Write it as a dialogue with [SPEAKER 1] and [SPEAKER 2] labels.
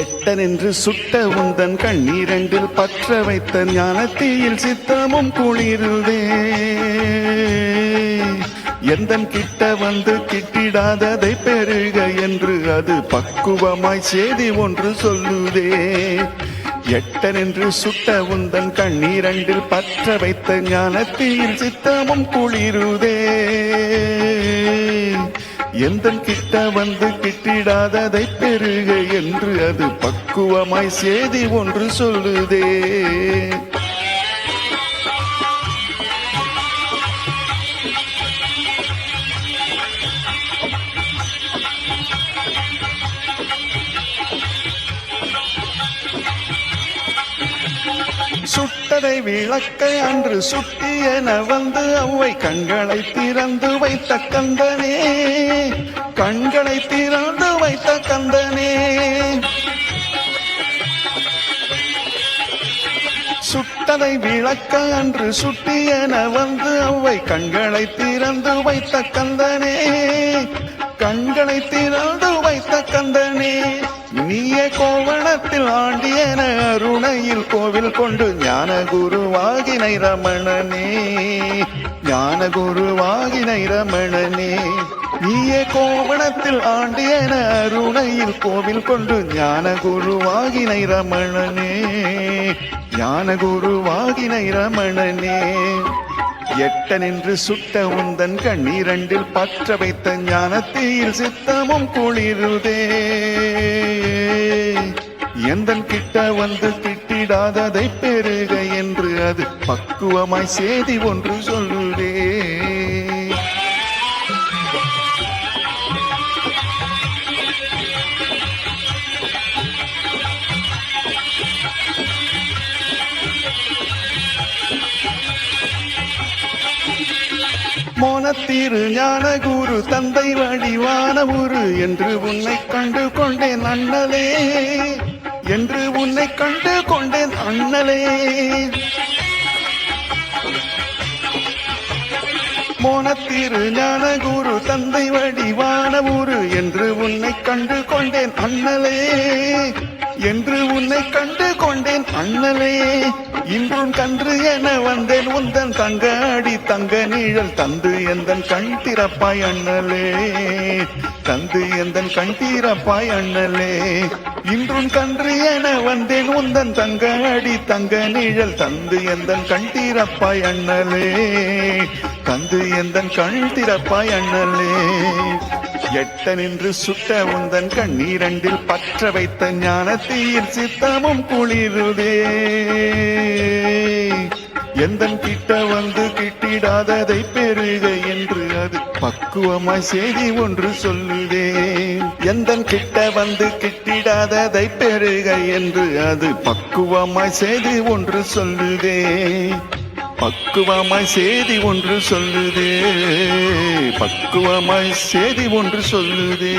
[SPEAKER 1] எட்டனென்று சுட்ட உந்தன் கண்ணீரண்டில் பற்ற வைத்த ஞானத்தீயில் சித்தமும் குளிர்ந்தே. எந்தன் கிட்ட வந்து கிட்டிடாததை பெருக என்று அது பக்குவமாய் செய்தி ஒன்று சொல்லுதே. எட்டனென்று சுட்ட உந்தன் கண்ணீரண்டில் பற்ற வைத்த ஞானத்தில் சித்தமும் குளிருதே. எந்தன் கிட்ட வந்து கிட்டிடாததை பெருக என்று அது பக்குவமாய் செய்தி ஒன்று சொல்லுதே. சுட்டதை விளக்கை அன்று சுட்டியென வந்து அவ்வை கண்களை திறந்து வைத்த கந்தனே. கண்களை திறந்து வைத்த கந்தனே. சுட்டதை விளக்க அன்று சுட்டியென வந்து அவ்வை கண்களை திறந்து வைத்த கந்தனே. கண்களை திறந்து வைத்த கந்தனே நீயே கோவணத்தில் ஆண்டியன அருணையில் கோவில் கொண்டு ஞான குருவாகினை ரமணனே ஞான குருவாகினை ரமணனே நீயே கோவணத்தில் ஆண்டியன அருணையில் கோவில் கொண்டு ஞான குருவாகினை ரமணனே ஞான குருவாகினை ரமணனே. எட்ட நின்று சுட்ட உந்தன் கண்ணீரண்டில் பற்ற வைத்த ஞானத்தில் சித்தமும் குளிருதே. எந்தன் கிட்ட வந்து கிட்டிடாததை பெருக என்று அது பக்குவமாய் செய்தி ஒன்று சொல்லுதே. மோனத்தீரு ஞான குரு தந்தை வடிவான உரு என்று உன்னை கண்டு கொண்டேன் அண்ணலே. என்று உன்னை கண்டு கொண்டேன் அண்ணலே. மோனத்தீரு ஞான குரு தந்தை வடிவான உரு என்று உன்னை கண்டு கொண்டேன் அண்ணலே. என்று உன்னை கண்டு கொண்டேன் அண்ணலே. இன்றும் கன்று என வந்தேன். உந்தன் தங்க அடி தங்க நீழல் தந்து எந்தன் கண் திறப்பாய் அண்ணலே. தந்து எந்தன் கண் திறப்பாய் அண்ணலே. இன்றும் கன்று என வந்தேன். உந்தன் தங்க அடி தங்க நீழல் தந்து எந்தன் கண் திறப்பாய் அண்ணலே. தந்து எந்தன் கண் திறப்பாய் அண்ணலே. எட்ட நின்று சுட்ட உந்தன் கண்ணீரண்டில் பற்ற வைத்த ஞானத்தீர் சித்தமும் குளிருதே. எந்தன் கிட்ட வந்து கிட்டிடாததை பெருக என்று அது பக்குவமாய் செய்தி ஒன்று சொல்லுதே. எந்தன் கிட்ட வந்து கிட்டிடாததை பெருக என்று அது பக்குவமாய் செய்தி ஒன்று சொல்லுதே. பக்குவமாய் செய்தி ஒன்று சொல்லுதே. பக்குவமாய் செய்தி ஒன்று சொல்லுதே.